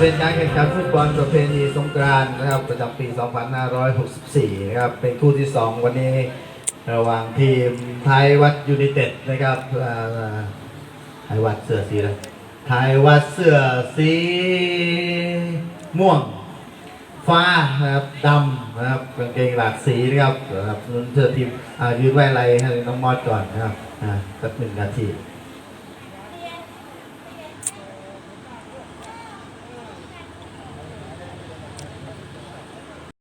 เป็นการแข่งขันฟุตบอลประเพณีสงกรานต์นะครับประจำปี 2564 นะครับ เป็นคู่ที่ 2 วันนี้ระหว่างทีมไทยวัดยูนิเต็ดนะครับไทยวัดเสื้อสีอะไรไทยวัดเสื้อสีม่วงฟ้านะครับดำนะครับกางเกงหลากสีนะครับสำหรับนุ่นเสื้อทีมยืนไว้อะไรให้น้องมอดก่อนนะครับสักหนึ่งนาที